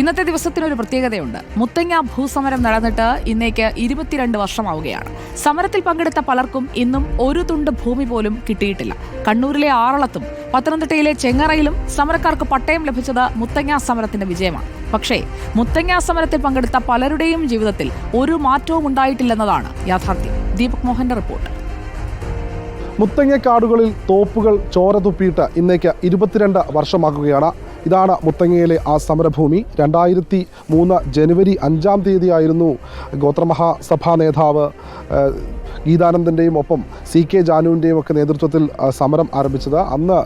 ഇന്നത്തെ ദിവസത്തിനൊരു പ്രത്യേകതയുണ്ട്. മുത്തങ്ങ ഭൂസമരം നടന്നിട്ട് ഇന്നേക്ക് ഇരുപത്തിരണ്ട് വർഷമാവുകയാണ്. സമരത്തിൽ പങ്കെടുത്ത പലർക്കും ഇന്നും ഒരു തുണ്ട് ഭൂമി പോലും കിട്ടിയിട്ടില്ല. കണ്ണൂരിലെ ആറളത്തും പത്തനംതിട്ടയിലെ ചെങ്ങറയിലും സമരക്കാർക്ക് പട്ടയം ലഭിച്ചത് മുത്തങ്ങ സമരത്തിന്റെ വിജയമാണ്. പക്ഷേ മുത്തങ്ങ സമരത്തിൽ പങ്കെടുത്ത പലരുടെയും ജീവിതത്തിൽ ഒരു മാറ്റവും ഉണ്ടായിട്ടില്ലെന്നതാണ് യാഥാർത്ഥ്യം. ദീപക് മോഹന്റെ റിപ്പോർട്ട്. മുത്തങ്ങക്കാടുകളിൽ തോപ്പുകൾ ചോര തുപ്പിയിട്ട് ഇന്നേക്ക് ഇരുപത്തിരണ്ട് വർഷമാക്കുകയാണ് ഇതാണ് മുത്തങ്ങയിലെ ആ സമരഭൂമി. രണ്ടായിരത്തി മൂന്ന് ജനുവരി അഞ്ചാം തീയതിയായിരുന്നു ഗോത്രമഹാസഭാ നേതാവ് ഗീതാനന്ദന്റെയും ഒപ്പം സി കെ ജാനുവിന്റെയും ഒക്കെ നേതൃത്വത്തിൽ സമരം ആരംഭിച്ചത്. അന്ന്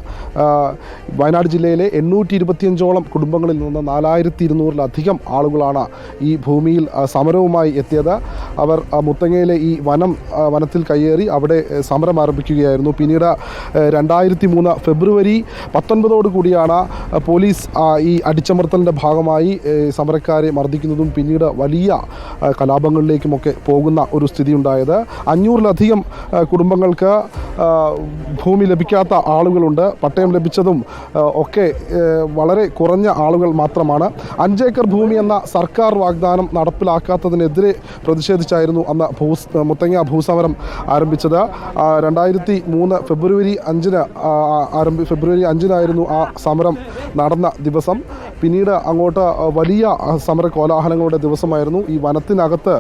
വയനാട് ജില്ലയിലെ എണ്ണൂറ്റി ഇരുപത്തിയഞ്ചോളം കുടുംബങ്ങളിൽ നിന്ന് നാലായിരത്തി ഇരുന്നൂറിലധികം ആളുകളാണ് ഈ ഭൂമിയിൽ സമരവുമായി എത്തിയത്. അവർ മുത്തങ്ങയിലെ ഈ വനം വനത്തിൽ കയ്യേറി അവിടെ സമരം ആരംഭിക്കുകയായിരുന്നു. പിന്നീട് രണ്ടായിരത്തി മൂന്ന് ഫെബ്രുവരി പത്തൊൻപതോടു കൂടിയാണ് പോലീസ് ഈ അടിച്ചമർത്തലിന്റെ ഭാഗമായി സമരക്കാരെ മർദ്ദിക്കുന്നതും പിന്നീട് വലിയ കലാപങ്ങളിലേക്കുമൊക്കെ പോകുന്ന ഒരു സ്ഥിതി ഉണ്ടായത് അഞ്ഞൂറിലധികം കുടുംബങ്ങൾക്ക് ഭൂമി ലഭിക്കാത്ത ആളുകളുണ്ട്. പട്ടയം ലഭിച്ചതും ഒക്കെ വളരെ കുറഞ്ഞ ആളുകൾ മാത്രമാണ്. അഞ്ചേക്കർ ഭൂമി എന്ന സർക്കാർ വാഗ്ദാനം നടപ്പിലാക്കാത്തതിനെതിരെ പ്രതിഷേധിച്ചായിരുന്നു അന്ന് ഭൂ മുത്തങ്ങ ഭൂസമരം ആരംഭിച്ചത്. രണ്ടായിരത്തി മൂന്ന് ഫെബ്രുവരി അഞ്ചിന് ആരംഭി ഫെബ്രുവരി അഞ്ചിനായിരുന്നു ആ സമരം നടന്ന ദിവസം. പിന്നീട് അങ്ങോട്ട് വലിയ സമര കോലാഹലങ്ങളുടെ ദിവസമായിരുന്നു. ഈ വനത്തിനകത്ത്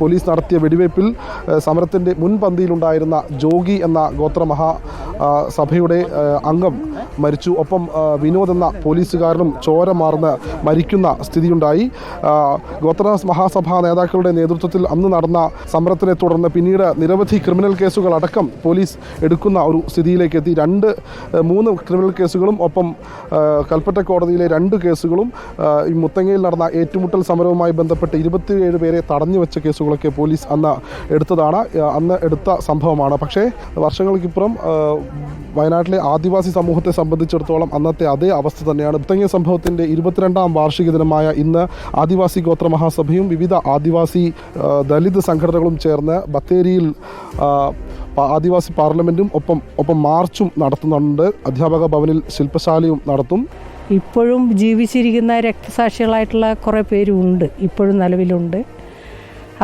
പോലീസ് നടത്തിയ വെടിവയ്പ്പിൽ സമരത്തിന്റെ മുൻപന്തിയിലുണ്ടായിരുന്ന ജോഗി എന്ന ഗോത്രമഹാ സഭയുടെ അംഗം മരിച്ചു. ഒപ്പം വിനോദ് എന്ന പോലീസുകാരനും ചോര മാർന്ന് മരിക്കുന്ന സ്ഥിതിയുണ്ടായി. ഗോത്ര മഹാസഭാ നേതാക്കളുടെ നേതൃത്വത്തിൽ അന്ന് നടന്ന സമരത്തിനെ തുടർന്ന് പിന്നീട് നിരവധി ക്രിമിനൽ കേസുകൾ അടക്കം പോലീസ് എടുക്കുന്ന ഒരു സ്ഥിതിയിലേക്ക് എത്തി. രണ്ട് മൂന്ന് ക്രിമിനൽ കേസുകളും ഒപ്പം കൽപ്പറ്റ കോടതിയിലെ രണ്ട് കേസുകളും ഈ മുത്തങ്ങയിൽ നടന്ന ഏറ്റുമുട്ടൽ സമരവുമായി ബന്ധപ്പെട്ട് ഇരുപത്തിയേഴ് പേരെ തടഞ്ഞു വെച്ച കേസുകളൊക്കെ പോലീസ് അന്ന് എടുത്തതാണ്. അന്ന് എടുത്ത സംഭവമാണ്. പക്ഷേ വർഷങ്ങൾക്കിപ്പുറം വയനാട്ടിലെ ആദിവാസി സമൂഹത്തെ സംബന്ധിച്ചിടത്തോളം അന്നത്തെ അതേ അവസ്ഥ തന്നെയാണ്. മുത്തങ്ങ സംഭവത്തിന്റെ ഇരുപത്തിരണ്ടാം വാർഷിക ദിനമായ ഇന്ന് ആദിവാസി ഗോത്ര മഹാസഭയും വിവിധ ആദിവാസി ദലിത് സംഘടനകളും ചേർന്ന് ബത്തേരിയിൽ ആദിവാസി പാർലമെന്റും ഒപ്പം ഒപ്പം മാർച്ചും നടത്തുന്നുണ്ട്. അധ്യാപക ഭവനിൽ ശില്പശാലയും നടത്തും. ഇപ്പോഴും ജീവിച്ചിരിക്കുന്ന രക്തസാക്ഷികളായിട്ടുള്ള കുറേ പേരുണ്ട് ഇപ്പോഴും നിലവിലുണ്ട്.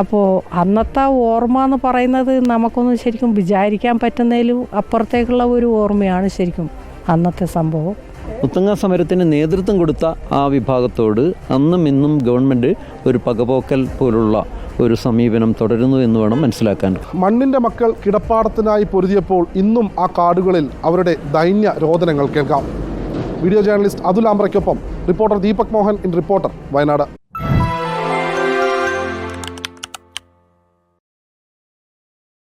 അപ്പോൾ അന്നത്തെ ഓർമ്മ എന്ന് പറയുന്നത് നമുക്കൊന്നും ശരിക്കും വിചാരിക്കാൻ പറ്റുന്നതിലും അപ്പുറത്തേക്കുള്ള ഒരു ഓർമ്മയാണ് ശരിക്കും അന്നത്തെ സംഭവം. മുത്തങ്ങ സമരത്തിന് നേതൃത്വം കൊടുത്ത ആ വിഭാഗത്തോട് അന്നും ഇന്നും ഗവൺമെന്റ് ഒരു പകപോക്കൽ പോലുള്ള ഒരു സമീപനം തുടരുന്നു എന്ന് വേണം മനസ്സിലാക്കാൻ. മണ്ണിന്റെ മക്കൾ കിടപ്പാടത്തിനായി പൊരുതിയപ്പോൾ ഇന്നും ആ കാടുകളിൽ അവരുടെ ദൈന്യ രോദനങ്ങൾ കേൾക്കാം. Video journalist Atul ആമ്പ്രയ്ക്കൊപ്പം reporter Deepak Mohan in reporter Wayanad